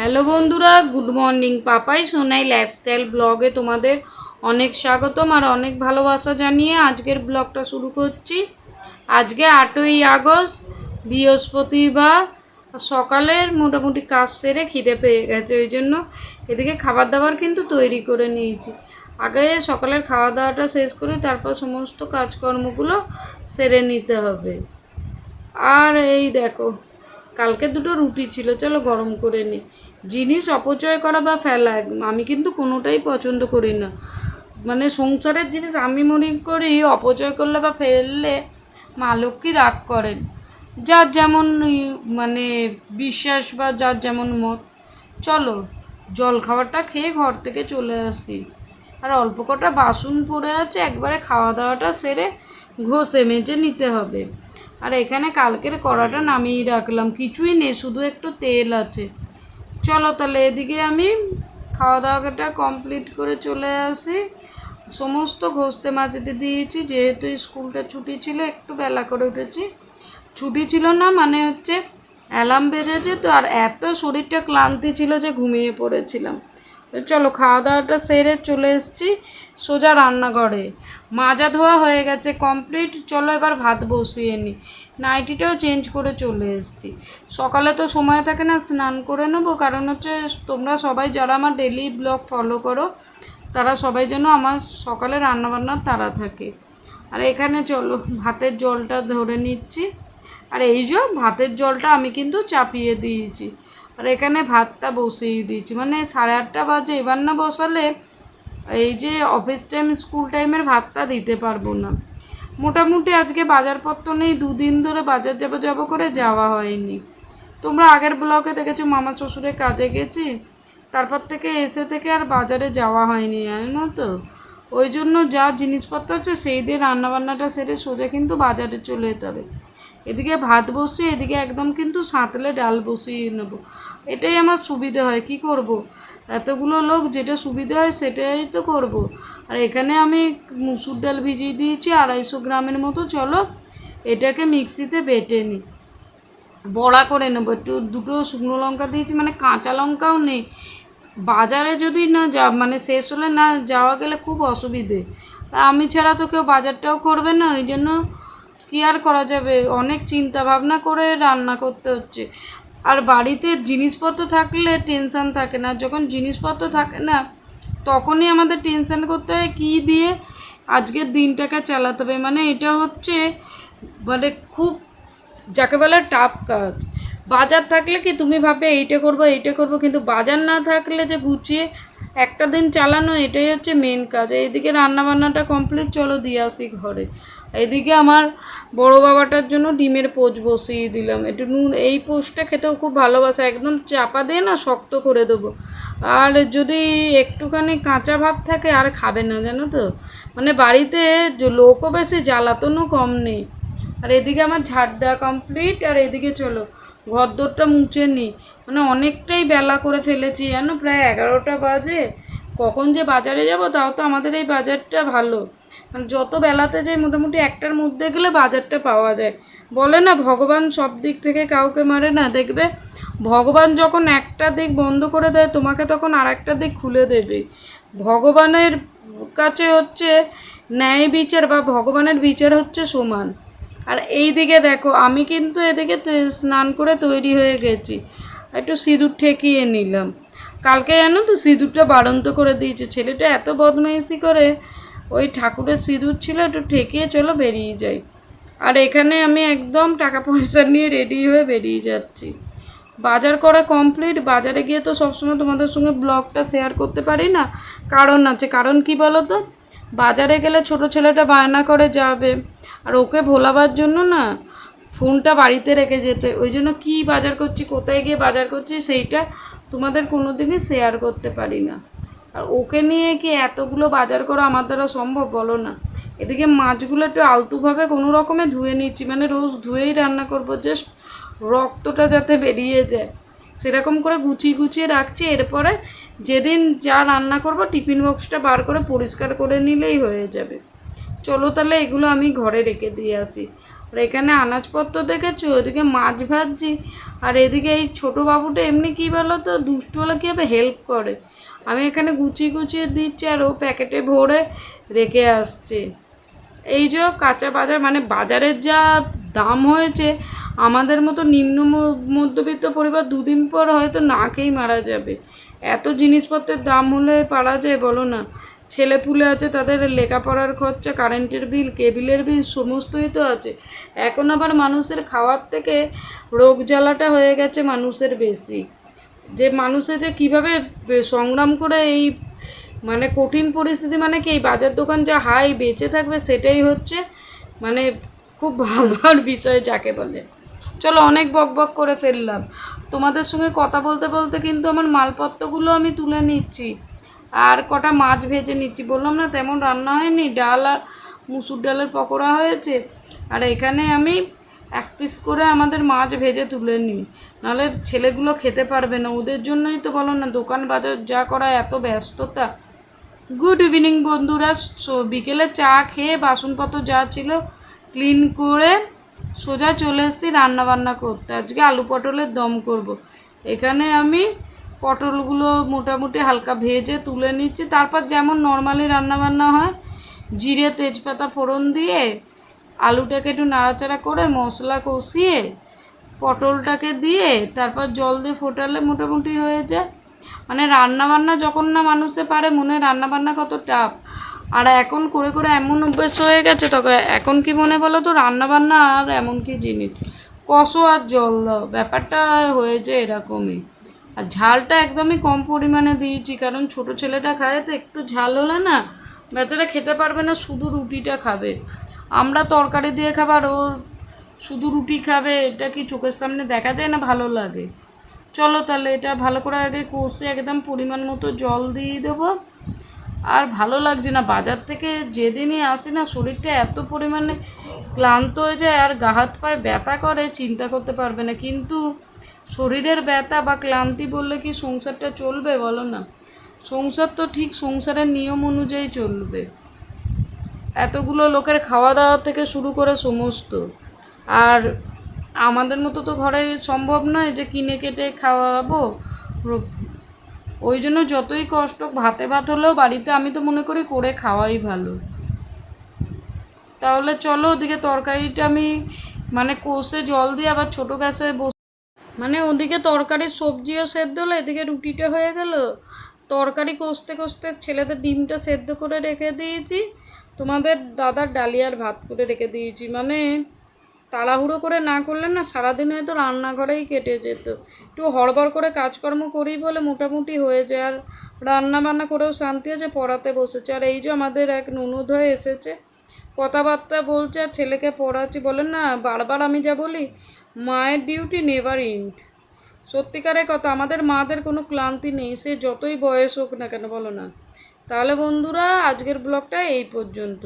Hello বন্ধুরা, good morning. Papai Sonai lifestyle ব্লগে তোমাদের অনেক স্বাগতম আর অনেক ভালোবাসা জানিয়ে আজকের ব্লগটা শুরু করছি। আজকে আটই আগস্ট, বৃহস্পতিবার সকালের মোটামুটি কাজ সেরে খিদে পেয়ে গেছে, ওই জন্য এদিকে খাবার দাবার কিন্তু তৈরি করে নিয়েছি। আগে সকালের খাওয়া দাওয়াটা শেষ করে তারপর সমস্ত কাজকর্মগুলো সেরে নিতে হবে। আর এই দেখো, কালকে দুটো রুটি ছিল, চলো গরম করে নি। জিনিস অপচয় করা বা ফেলা, আমি কিন্তু কোনোটাই পছন্দ করি না। মানে সংসারের জিনিস আমি মনে করি অপচয় করলে বা ফেললে মা লক্ষ্মী রাগ করেন। যার যেমন মানে বিশ্বাস বা যার যেমন মত। চলো, জল খাবারটা খেয়ে ঘর থেকে চলে আসি। আর অল্প কটা বাসন পড়ে আছে, একবারে খাওয়া দাওয়াটা সেরে ঘষে মেজে নিতে হবে। আর এখানে কালকের কড়াটা নামিয়ে রাখলাম, কিছুই নেই, শুধু একটু তেল আছে। চলো তাহলে এদিকে আমি খাওয়া দাওয়াটা কমপ্লিট করে চলে আসি। সমস্ত ঘষতে মাজতে দিয়েছি, যেহেতু স্কুলটা ছুটি ছিল, একটু বেলা করে উঠেছি। ছুটি ছিল না মানে হচ্ছে অ্যালার্ম বেজেছে, তো আর এত শরীরটা ক্লান্তি ছিল যে ঘুমিয়ে পড়েছিলাম। চলো খাওয়া দাওয়াটা সেরে চলে এসেছি সোজা রান্নাঘরে। মাজা ধোয়া হয়ে গেছে কমপ্লিট চলো এবার ভাত বসিয়ে নিই নাইটিটাও চেঞ্জ করে চলে এসেছি। সকালে তো সময় থাকে না, স্নান করে নেব। কারণ হচ্ছে তোমরা সবাই যারা আমার ডেলি ব্লগ ফলো করো, তারা সবাই যেন আমার সকালে রান্নাবান্নার তারা থাকে। আর এখানে চলো, ভাতের জলটা ধরে নিচ্ছি। আর এই যে ভাতের জলটা আমি কিন্তু চাপিয়ে দিয়েছি। আর এখানে ভাতটা বসিয়ে দিয়েছি। মানে সাড়ে আটটা বাজে, এবার না বসালে এই যে অফিস টাইম স্কুল টাইমের ভাতটা দিতে পারব না। মোটামুটি আজকে বাজারপত্র নেই, দুদিন ধরে বাজার যাব যাব করে যাওয়া হয়নি। তোমরা আগের ব্লকে দেখেছ, মামা শ্বশুরে কাজে গেছি। তারপর থেকে এসে থেকে আর বাজারে যাওয়া হয়নি, জানো তো? ওই জন্য যা জিনিসপত্র আছে, সেই দিয়ে রান্নাবান্নাটা সেরে সোজা কিন্তু বাজারে চলে যেতে হবে। এদিকে ভাত বসিয়ে এদিকে একদম কিন্তু সাঁতলে ডাল বসিয়ে নেব। এটাই আমার সুবিধে হয়, কি করব। এতগুলো লোক যেটা সুবিধে হয়, সেটাই তো করব। আর এখানে আমি মুসুর ডাল ভিজিয়ে দিয়েছি আড়াইশো গ্রামের মতো, চলো এটাকে মিক্সিতে বেটে নিই বড়া করে নেব, একটু দুটো শুকনো লঙ্কা দিয়েছি মানে কাঁচা লঙ্কাও নেই। বাজারে যদি না যা মানে শেষ হলে না যাওয়া গেলে খুব অসুবিধে। আমি ছাড়া তো কেউ বাজারটাও করবে না, ওই জন্য কী আর করা যাবে? অনেক চিন্তা ভাবনা করে রান্না করতে হচ্ছে। আর বাড়িতে জিনিসপত্র থাকলে টেনশান থাকে না, যখন জিনিসপত্র থাকে না তখনই আমাদের টেনশান করতে হয়, কী দিয়ে আজকের দিনটাকে চালাতে হবে? মানে এটা হচ্ছে মানে খুব যাকে বলে টাফ কাজ। বাজার থাকলে কি তুমি ভাবে এইটা করব এইটা করব? কিন্তু বাজার না থাকলে যে গুছিয়ে একটা দিন চালানো, এটাই হচ্ছে মেন কাজ। এইদিকে রান্নাবান্নাটা কমপ্লিট চলো দিয়ে আসি ঘরে। এইদিকে আমার বড় বাবাটার জন্য ডিমের পোচ বসিয়ে দিলাম। একটু নুন, এই পোচটা খেতেও খুব ভালোবাসে। একদম চাপা দিয়ে না শক্ত করে দেবো। আর যদি একটুখানি কাঁচা ভাব থাকে, আর খাবে না, জানো তো? মানে বাড়িতে লোকও বেশি, জ্বালাতনও কম নেই। আর এদিকে আমার ঝাড় দেওয়া কমপ্লিট আর এদিকে চলো, ঘরদোরটা মুছে নিই মানে অনেকটাই বেলা করে ফেলেছি, জানো? প্রায় এগারোটা বাজে। কখন যে বাজারে যাব, তাও তো আমাদের এই বাজারটা ভালো। মানে যত বেলাতে যাই, মোটামুটি একটার মধ্যে গেলে বাজারটা পাওয়া যায়। বলে না, ভগবান সব দিক থেকে কাউকে মারে না, দেখবে? ভগবান যখন একটা দিক বন্ধ করে দেয়, তোমাকে তখন আর একটা দিক খুলে দেবে। ভগবানের কাছে হচ্ছে ন্যায় বিচার বা ভগবানের বিচার হচ্ছে সমান। আর এই দিকে দেখো, আমি কিন্তু এদিকে স্নান করে তৈরি হয়ে গেছি। একটু সিঁদুর ঠেকিয়ে নিলাম। কালকে জানো তো সিঁদুরটা বাড়ন্ত করে দিয়েছে। ছেলেটা এত বদমাইশি করে ওই ঠাকুরের সিঁদুর ছিল, একটু ঠেকিয়ে চলো বেরিয়ে যাই। আর এখানে আমি একদম টাকা পয়সা নিয়ে রেডি হয়ে বেরিয়ে যাচ্ছি। বাজার করা কমপ্লিট বাজারে গিয়ে তো সবসময় তোমাদের সঙ্গে ব্লগটা শেয়ার করতে পারি না। কারণ আছে, কারণ কি বলো তো বাজারে গেলে ছোট ছেলেটা বায়না করে যাবে, আর ওকে ভোলাবার জন্য না ফোনটা বাড়িতে রেখে যেতে। ওই জন্য কী বাজার করছি, কোথায় গিয়ে বাজার করছি, সেইটা তোমাদের কোনো দিনই শেয়ার করতে পারি না। আর ওকে নিয়ে কি এতগুলো বাজার করা আমার দ্বারা সম্ভব বলো না? এদিকে মাছগুলো একটু আলতুভাবে কোনো রকমে ধুয়ে নিচ্ছি মানে রোজ ধুয়েই রান্না করব জাস্ট রক্তটা যাতে বেরিয়ে যায়। সেরকম করে গুছিয়ে গুছিয়ে রাখছি, এরপরে যেদিন যা রান্না করব, টিফিন বক্সটা বার করে পরিষ্কার করে নিলেই হয়ে যাবে। চলো তাহলে এগুলো আমি ঘরে রেখে দিয়ে আসি। আর এখানে আনাজপত্র দেখেছ? ওদিকে মাছ ভাজছি। আর এদিকে এই ছোটো বাবুটা এমনি কী বলো তো দুষ্টু হলে কীভাবে হেল্প করে। আমি এখানে গুছিয়ে গুছিয়ে দিচ্ছি আর ও প্যাকেটে ভরে রেখে আসছে। এই যে কাঁচা বাজার মানে বাজারের যা দাম হয়েছে আমাদের মতো নিম্ন মধ্যবিত্ত পরিবার দুদিন পর হয়তো না খেয়েই মারা যাবে। এত জিনিসপত্রের দাম হলে পারা যায় বলো না? ছেলে পুলে আছে, তাদের লেখাপড়ার খরচা, কারেন্টের বিল, কেবিলের বিল, সমস্তই তো আছে। এখন আবার মানুষের খাওয়ার থেকে রোগ জ্বালাটা হয়ে গেছে মানুষের বেশি। যে মানুষে যে কীভাবে সংগ্রাম করে এই মানে কঠিন পরিস্থিতি মানে কি, এই বাজার দোকান যা হাই বেঁচে থাকবে সেটাই হচ্ছে মানে খুব ভাবার বিষয় যাকে বলে। চলো অনেক বক বক করে ফেললাম। তোমাদের সঙ্গে কথা বলতে বলতে কিন্তু আমার মালপত্রগুলো আমি তুলে নিচ্ছি। আর কটা মাছ ভেজে নিচ্ছি। বললাম না, তেমন রান্না হয়নি। ডাল আর মুসুর ডালের পকোড়া হয়েছে। আর এখানে আমি এক পিস করে আমাদের মাছ ভেজে তুলে নিই। নাহলে ছেলেগুলো খেতে পারবে না। ওদের জন্যই তো বলো না, দোকান বাজার যা করা এত ব্যস্ততা। গুড ইভিনিং বন্ধুরা। বিকেলে চা খেয়ে বাসনপত্র যা ছিল ক্লিন করে সোজা চলে এসেছি রান্নাবান্না করতে। আজকে আলু পটলের দম করব। এখানে আমি পটলগুলো মোটামুটি হালকা ভেজে তুলে নিচ্ছি। তারপর যেমন নর্মালি রান্নাবান্না হয়, জিরে, তেজপাতা, ফোড়ন দিয়ে আলুটাকে একটু নাড়াচাড়া করে মশলা কষিয়ে পটলটাকে দিয়ে তারপর জল দিয়ে ফোটালে মোটামুটি হয়ে যায়। মানে রান্নাবান্না যখন না মানুষে পারে, মনে হয় রান্না বান্না কত টাফ আর এখন করে করে এমন অভ্যেস হয়ে গেছে তখন এখন কি মনে বলো তো রান্না বান্না আর এমন কি জিনিস? কষো আর জল দাও, ব্যাপারটা হয়েছে এরকমই। আর ঝালটা একদমই কম পরিমাণে দিয়েছি, কারণ ছোট ছেলেটা খায় তো একটু ঝাল হলে না বেচারা খেতে পারবে না, শুধু রুটিটা খাবে। আমরা তরকারি দিয়ে খাবার, ও শুধু রুটি খাবে, এটা কি চোখের সামনে দেখা যায় না ভালো লাগে? চলো তাহলে এটা ভালো করে আগে কষে একদম পরিমাণ মতো জল দিয়ে দেবো। আর ভালো লাগছে না। বাজার থেকে যেদিনই আসি না, শরীরটা এত পরিমাণে ক্লান্ত হয়ে যায় আর গা হাত পায়ে ব্যথা করে, চিন্তা করতে পারবে না। কিন্তু শরীরের ব্যথা বা ক্লান্তি বললে কি সংসারটা চলবে বলো না? সংসার তো ঠিক সংসারের নিয়ম অনুযায়ী চলবে। এতগুলো লোকের খাওয়া দাওয়া থেকে শুরু করে সমস্ত। আর আমাদের মতো তো ঘরে সম্ভব নয় যে কিনে কেটে খাওয়াবো। ওই জন্য যতই কষ্ট ভাতে ভাত হলেও বাড়িতে আমি তো মনে করি করে খাওয়াই ভালো। তাহলে চলো ওদিকে তরকারিটা আমি মানে কষে জল দিয়ে আবার ছোটো গ্যাসে বস মানে ওদিকে তরকারির সবজিও সেদ্ধ হলো, এদিকে রুটিটা হয়ে গেল। তরকারি কষতে কষতে ছেলেদের ডিমটা সেদ্ধ করে রেখে দিয়েছি। তোমাদের দাদার ডালিয়ার ভাত করে রেখে দিয়েছি মানে তাড়াহুড়ো করে না করলে না সারাদিন হয়তো রান্নাঘরেই কেটে যেত। একটু হড়বড় করে কাজকর্ম করি বলে মোটামুটি হয়ে যায়। আর রান্না বান্না করেও শান্তি আছে, পড়াতে বসেছে। আর এই যে আমাদের এক ননদ হয়ে এসেছে, কথাবার্তা বলছে, আর ছেলেকে পড়াচ্ছি বলেন না, বারবার আমি যা বলি, মায়ের ডিউটি নেভার ইন্ড সত্যিকারের কথা, আমাদের মাদের কোনো ক্লান্তি নেই, সে যতই বয়স হোক না কেন বলো না। তাহলে বন্ধুরা, আজকের ব্লগটা এই পর্যন্ত।